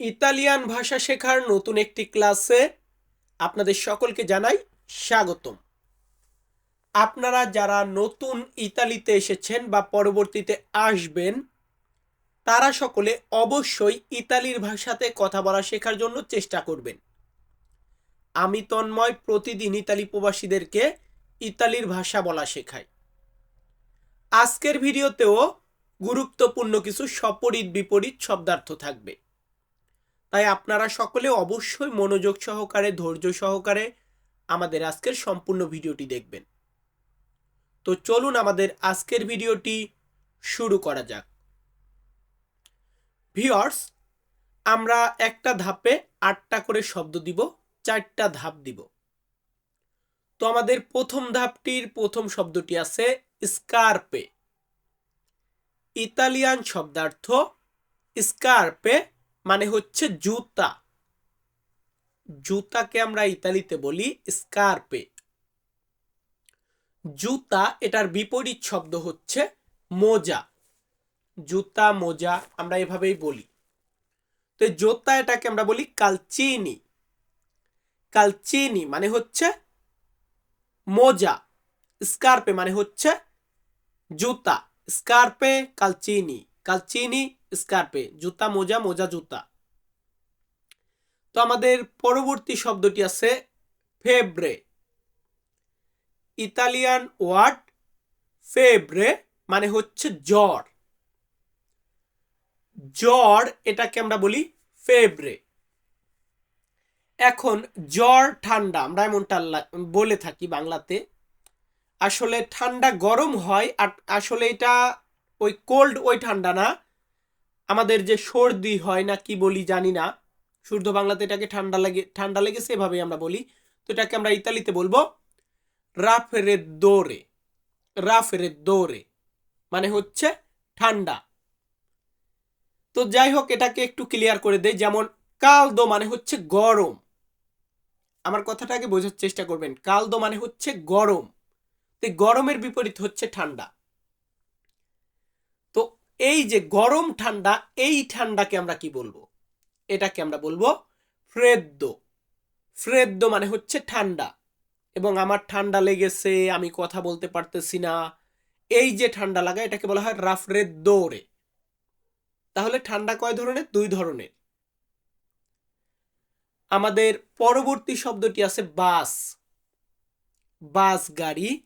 Italian ভাষা শেখার নতুন একটি ক্লাসে আপনাদের সকলকে জানাই স্বাগতম। আপনারা যারা নতুন ইতালিতে এসেছেন বা পরবর্তীতে আসবেন, তারা সকলে অবশ্যই ইতালির ভাষাতে কথা বলা শেখার জন্য চেষ্টা করবেন। আমি তন্ময় প্রতিদিন ইতালি প্রবাসীদেরকে ইতালির ভাষা বলা শেখাই। আজকের ভিডিওতেও গুরুত্বপূর্ণ কিছু সপরিত বিপরীত শব্দার্থ থাকবে। তাই আপনারা সকলে অবশ্যই মনোযোগ সহকারে, ধৈর্য সহকারে আমাদের আজকের সম্পূর্ণ ভিডিওটি দেখবেন। তো চলুন আমাদের আজকের ভিডিওটি শুরু করা যাক। ভিওর্স আমরা একটা ধাপে আটটা করে শব্দ দিব, চারটা ধাপ দিব। তো আমাদের প্রথম ধাপটির প্রথম শব্দটি আছে স্কার্পে। ইতালিয়ান শব্দার্থ স্কার্পে মানে হচ্ছে জুতা। জুতাকে আমরা ইতালিতে বলি স্কার্পে। জুতা, এটার বিপরীত শব্দ হচ্ছে মোজা। জুতা, মোজা আমরা এভাবেই বলি। তো জুতা এটাকে আমরা বলি কালচিনি। কালচিনি মানে হচ্ছে মোজা। স্কার্পে মানে হচ্ছে জুতা। স্কার্পে কালচিনি। কালচিনি, স্কার্পে, জুতা মোজা মোজা জুতা। তো আমাদের পরবর্তী শব্দটি আছে ফেব্রে। ইতালিয়ান ওয়ার্ড ফেব্রে মানে হচ্ছে জ্বর। জ্বর এটাকে আমরা বলি ফেব্রে। এখন জ্বর ঠান্ডা, আমরা এমনটা বলে থাকি বাংলাতে। আসলে ঠান্ডা গরম হয় আর আসলে এটা ওই কোল্ড ওই ঠান্ডা না। আমাদের যে সর্দি হয় না, কি বলি জানি না। শুদ্ধ বাংলাতে এটাকে ঠান্ডা লাগে, ঠান্ডা লেগেছে এভাবেই আমরা বলি। তো এটাকে আমরা ইতালিতে বলব রাফেরেদ্দোরে রাফেরেদ্দোরে মানে হচ্ছে ঠান্ডা। তো যাই হোক, এটাকে একটু ক্লিয়ার করে দেয় যেমন কালদো মানে হচ্ছে গরম। আমার কথাটাকে বোঝার চেষ্টা করবেন। কালদো মানে হচ্ছে গরম। তো গরমের বিপরীত হচ্ছে ঠান্ডা। এই যে গরম ঠান্ডা, এই ঠান্ডাকে আমরা কি বলব? এটাকে আমরা বলব ফ্রেদ্দো। ফ্রেদ্দো মানে হচ্ছে ঠান্ডা। এবং আমার ঠান্ডা লেগেছে, আমি কথা বলতে পারতেছি না। এই যে ঠান্ডা লাগা, এটাকে বলা হয় রাফরেদ্দোরে। তাহলে ঠান্ডা কয় ধরনের? দুই ধরনের। আমাদের পরবর্তী শব্দটি আছে বাস। বাস গাড়ি,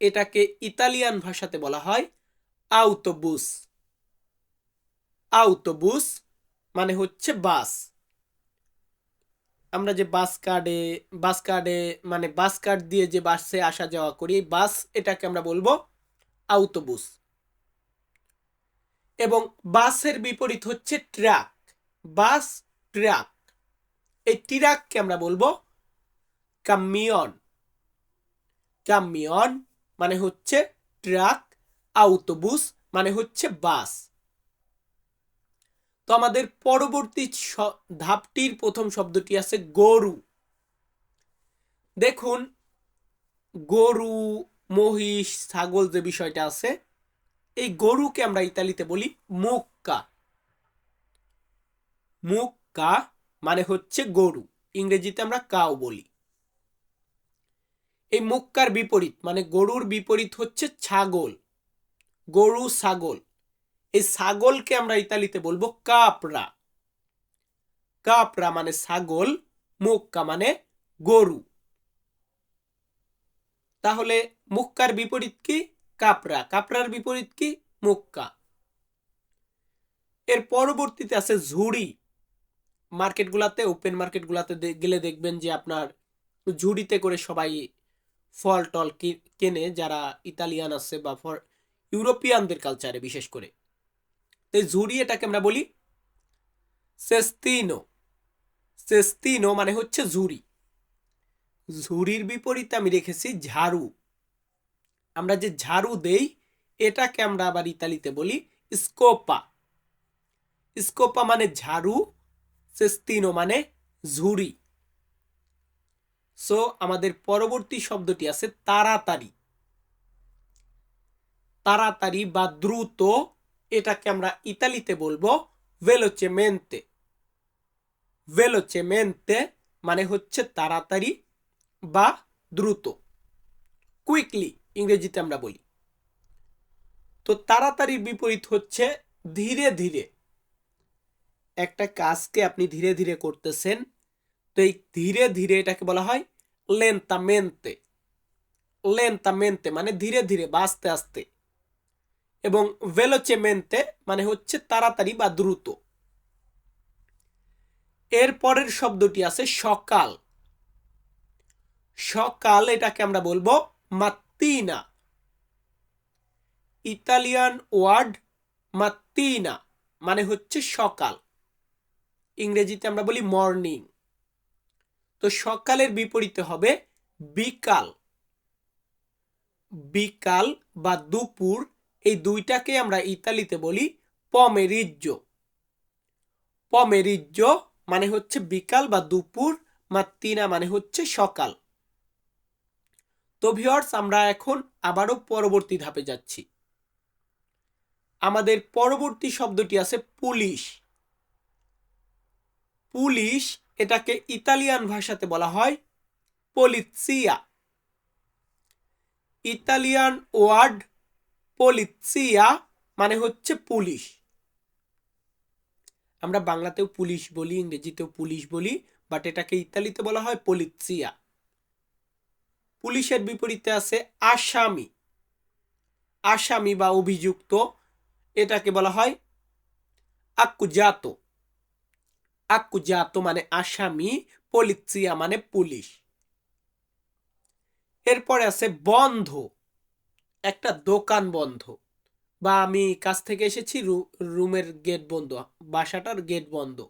এটাকে ইতালিয়ান ভাষাতে বলা হয় আউটোবুস আউটোবুস মানে হচ্ছে বাস। আমরা যে বাস কার্ডে বাস কার্ডে মানে বাস কার্ড দিয়ে যে বাসে আসা যাওয়া করি, এই বাস এটাকে আমরা বলব আউটোবুস এবং বাসের বিপরীত হচ্ছে ট্রাক বাস ট্রাক এই ট্রাককে আমরা বলব কামিয়ন কামিয়ন মানে হচ্ছে ট্রাক আউটোবুস মানে হচ্ছে বাস তো আমাদের পরবর্তী ধাপটির প্রথম শব্দটি আছে গরু। দেখুন, গরু, মহিষ, ছাগল যে বিষয়টা আছে, এই গরুকে আমরা ইতালিতে বলি মুক্কা। মুক্কা মানে হচ্ছে গরু, ইংরেজিতে আমরা কাউ বলি। এই মুক্কার বিপরীত মানে গরুর বিপরীত হচ্ছে ছাগল। গরু, ছাগল। এই ছাগলকে আমরা ইতালিতে বলব কাপড়া। কাপড়া মানে ছাগল, মুক্কা মানে গরু। তাহলে মুক্কার বিপরীত কি? কাপড়া। কাপড়ার বিপরীত কি? মুক্কা। এর পরবর্তীতে আছে ঝুড়ি। মার্কেটগুলাতে, ওপেন মার্কেটগুলাতে গেলে দেখবেন যে আপনার ঝুড়িতে করে সবাই ফল টল কেনে, যারা ইতালিয়ান আছে বা ফর ইউরোপিয়ানদের কালচারে বিশেষ করে। এই ঝুড়ি এটাকে আমরা বলি সেস্তিনো। সেস্তিনো মানে হচ্ছে ঝুড়ি। ঝুড়ির বিপরীতে আমি রেখেছি ঝাড়ু। আমরা যে ঝাড়ু দেই, এটাকে আমরা আবার ইতালিতে বলি স্কোপা। স্কোপা মানে ঝাড়ু, সেস্তিনো মানে ঝুড়ি। সো আমাদের পরবর্তী শব্দটি আছে তাড়াতাড়ি। তাড়াতাড়ি বা দ্রুত এটাকে আমরা ইতালিতে বলব ভেলোচেমেন্তে ভেলোচেমেন্তে মানে হচ্ছে তাড়াতাড়ি বা দ্রুত। কুইকলি ইংরেজিতে আমরা বলি। তো তাড়াতাড়ির বিপরীত হচ্ছে ধীরে ধীরে। একটা কাজকে আপনি ধীরে ধীরে করতেছেন, তো এই ধীরে ধীরে এটাকে বলা হয় লেন্তামেন্তে লেন্তামেন্তে মানে ধীরে ধীরে বা আস্তে আস্তে। এবং ভেলোচেমেন্তে মানে হচ্ছে তাড়াতাড়ি বা দ্রুত। এর পরের শব্দটি আছে সকাল। সকাল এটাকে আমরা বলব মাত্তিনা। ইতালিয়ান ওয়ার্ড মাত্তিনা মানে হচ্ছে সকাল। ইংরেজিতে আমরা বলি মর্নিং। তো সকালের বিপরীতে হবে বিকাল। বিকাল বা দুপুর এই দুইটাকে আমরা ইতালিতে বলি পমেরিজ্জ পমেরিজ্জ মানে হচ্ছে বিকাল বা দুপুর মাত্তিনা মানে হচ্ছে সকাল। তো ভিওর্স আমরা এখন আবারও পরবর্তী ধাপে যাচ্ছি। আমাদের পরবর্তী শব্দটি আছে পুলিশ। পুলিশ এটাকে ইতালিয়ান ভাষাতে বলা হয় পলিৎসিয়া ইতালিয়ান ওয়ার্ড পলিৎসিয়া মানে হচ্ছে পুলিশ। আমরা বাংলাতেও পুলিশ বলি, ইংরেজিতেও পুলিশ বলি বাট এটাকে ইতালিতে বলা হয় পলিৎসিয়া পুলিশের বিপরীতে আছে আসামি। আসামি বা অভিযুক্ত, এটাকে বলা হয় আকুজাত। আকুজাত মানে আসামি পলিৎসিয়া মানে পুলিশ। এরপরে আছে বন্ধ। একটা দোকান বন্ধ। বা আমি কাছ থেকে এসেছি রুমের গেট বন্ধ, বাসাটার গেট বন্ধ।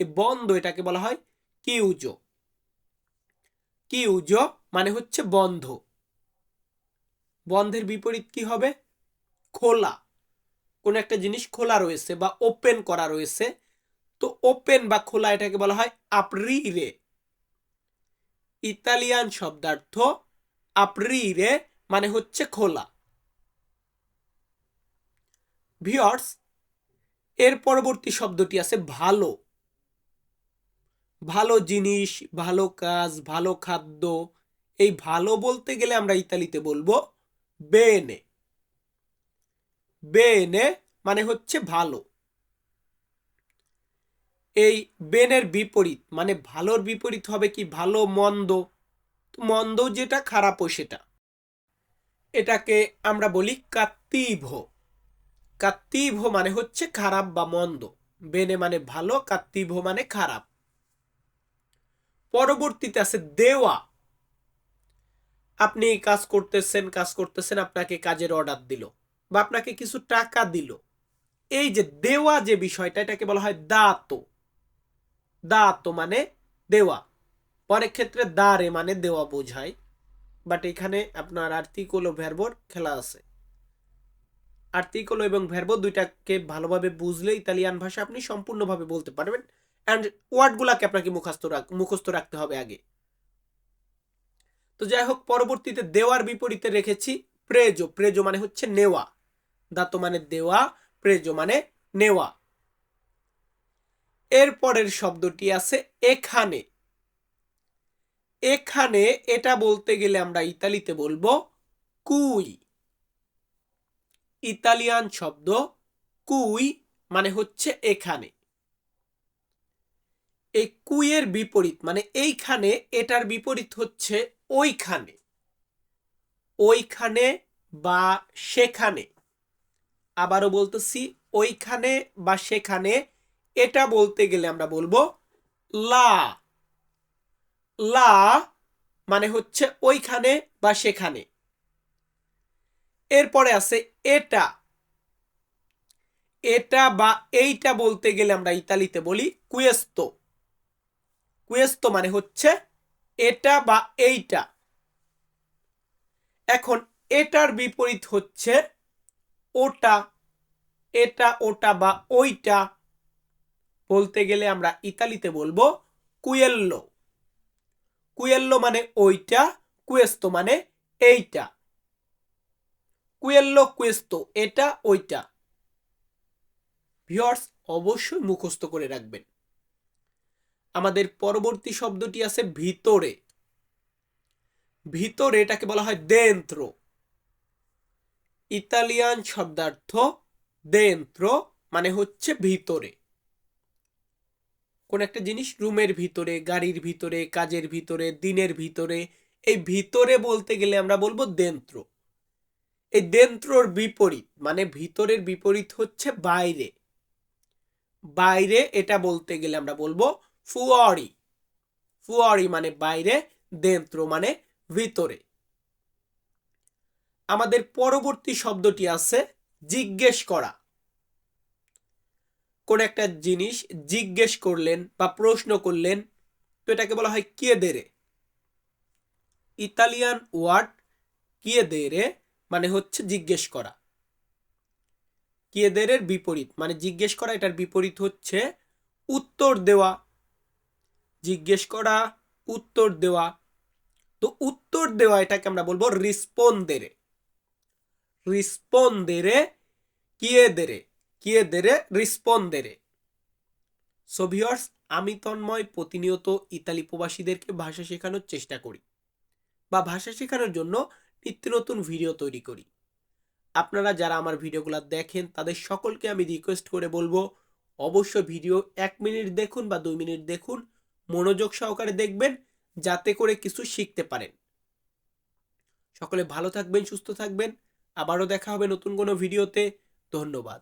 এ বন্ধ এটাকে বলা হয় কিউজো। কিউজো মানে হচ্ছে বন্ধ। বন্ধের বিপরীত কি হবে? খোলা। কোন একটা জিনিস খোলা রয়েছে বা ওপেন করা রয়েছে। তো ওপেন বা খোলা এটাকে বলা হয় আপ্রিরে ইতালিয়ান শব্দার্থ আপ্রিরে মানে হচ্ছে খোলা। ভিওর্স এর পরবর্তী শব্দটি আছে ভালো। ভালো জিনিস, ভালো কাজ, ভালো খাদ্য, এই ভালো বলতে গেলে আমরা ইতালিতে বলব বেনে। বেনে মানে হচ্ছে ভালো। এই বেনের বিপরীত মানে ভালোর বিপরীত হবে কি ভালো, মন্দ। মন্দ যেটা, খারাপও সেটা। এটাকে আমরা বলি কাত্তিভ। কাত্তিভ মানে হচ্ছে খারাপ বা মন্দ। বেনে মানে ভালো, কাত্তিভ মানে খারাপ। পরবর্তীতে আছে দেওয়া। আপনি কাজ করতেছেন কাজ করতেছেন, আপনাকে কাজের অর্ডার দিল বা আপনাকে কিছু টাকা দিল। এই যে দেওয়া যে বিষয়টা, এটাকে বলা হয় দাতো দাতো মানে দেওয়া। পরের ক্ষেত্রে দারে মানে দেওয়া বোঝায়। বাট এখানে আপনার আর্টিকল ও ভ্যারবোর খেলা আছে। আর্টিকল এবং ভ্যারবো দুইটাকে ভালোভাবে বুঝলে ইতালিয়ান ভাষা আপনি সম্পূর্ণভাবে বলতে পারবেন। অ্যান্ড ওয়ার্ডগুলাকে আপনাকে মুখস্থ রাখ, মুখস্থ রাখতে হবে আগে। তো যাই হোক, পরবর্তীতে দেওয়ার বিপরীতে রেখেছি প্রেজো। প্রেজো মানে হচ্ছে নেওয়া। দাতো মানে দেওয়া, প্রেজো মানে নেওয়া। এরপরের শব্দটি আছে এখানে। এখানে এটা বলতে গেলে আমরা ইতালিতে বলব কুই। ইতালিয়ান শব্দ কুই মানে হচ্ছে এখানে। এই কুইয়ের বিপরীত মানে এইখানে, এটার বিপরীত হচ্ছে ওইখানে। ওইখানে বা সেখানে। আবারও বলতেছি, ওইখানে বা সেখানে, এটা বলতে গেলে আমরা বলব লা। লা মানে হচ্ছে ওইখানে বা সেখানে। এরপরে আছে এটা। এটা বা এইটা বলতে গেলে আমরা ইতালিতে বলি কুয়েস্তো। কুয়েস্তো মানে হচ্ছে এটা বা এইটা। এখন এটার বিপরীত হচ্ছে ওটা। এটা, ওটা বা ওইটা বলতে গেলে আমরা ইতালিতে বলব কুয়েল্লো। কুয়েল্লো মানে ওইটা, কুয়েস্তো মানে এইটা। কুয়েল্লো, কুয়েস্তো, এটা, ওইটা। ভিওর্স অবশ্যই মুখস্থ করে রাখবেন। আমাদের পরবর্তী শব্দটি আছে ভিতরে। ভিতরে এটাকে বলা হয় দেন্ত্র। ইতালিয়ান শব্দার্থ দেন্ত্র মানে হচ্ছে ভিতরে। কোন একটা জিনিস রুমের ভিতরে, গাড়ির ভিতরে, কাজের ভিতরে, দিনের ভিতরে, এই ভিতরে বলতে গেলে আমরা বলব দেন্ত্র। এই দেন্ত্রর বিপরীত মানে ভিতরের বিপরীত হচ্ছে বাইরে। বাইরে এটা বলতে গেলে আমরা বলব ফুয়ারি। ফুয়ারি মানে বাইরে, দেন্ত্র মানে ভিতরে। আমাদের পরবর্তী শব্দটি আছে জিজ্ঞেস করা। কোন একটা জিনিস জিজ্ঞেস করলেন বা প্রশ্ন করলেন, তো এটাকে বলা হয় কিয়েদেরে ইতালিয়ান ওয়ার্ড কে কিয়েদেরে মানে হচ্ছে জিজ্ঞেস করা। কিয়েদেরের বিপরীত মানে জিজ্ঞেস করা, এটার বিপরীত হচ্ছে উত্তর দেওয়া। জিজ্ঞেস করা, উত্তর দেওয়া। তো উত্তর দেওয়া এটাকে আমরা বলব রিসপন্দেরে রিসপন্দেরে কিয়েদেরে কিয়েদেরে রিসপন্দেরে সো ভিউয়ার্স আমি তন্ময় প্রতিনিয়ত ইতালি প্রবাসীদেরকে ভাষা শেখানোর চেষ্টা করি বা ভাষা শেখানোর জন্য নিত্য নতুন ভিডিও তৈরি করি। আপনারা যারা আমার ভিডিওগুলো দেখেন, তাদের সকলকে আমি রিকোয়েস্ট করে বলব অবশ্য ভিডিও এক মিনিট দেখুন বা দুই মিনিট দেখুন, মনোযোগ সহকারে দেখবেন, যাতে করে কিছু শিখতে পারেন। সকলে ভালো থাকবেন, সুস্থ থাকবেন। আবারও দেখা হবে নতুন কোনো ভিডিওতে ধন্যবাদ।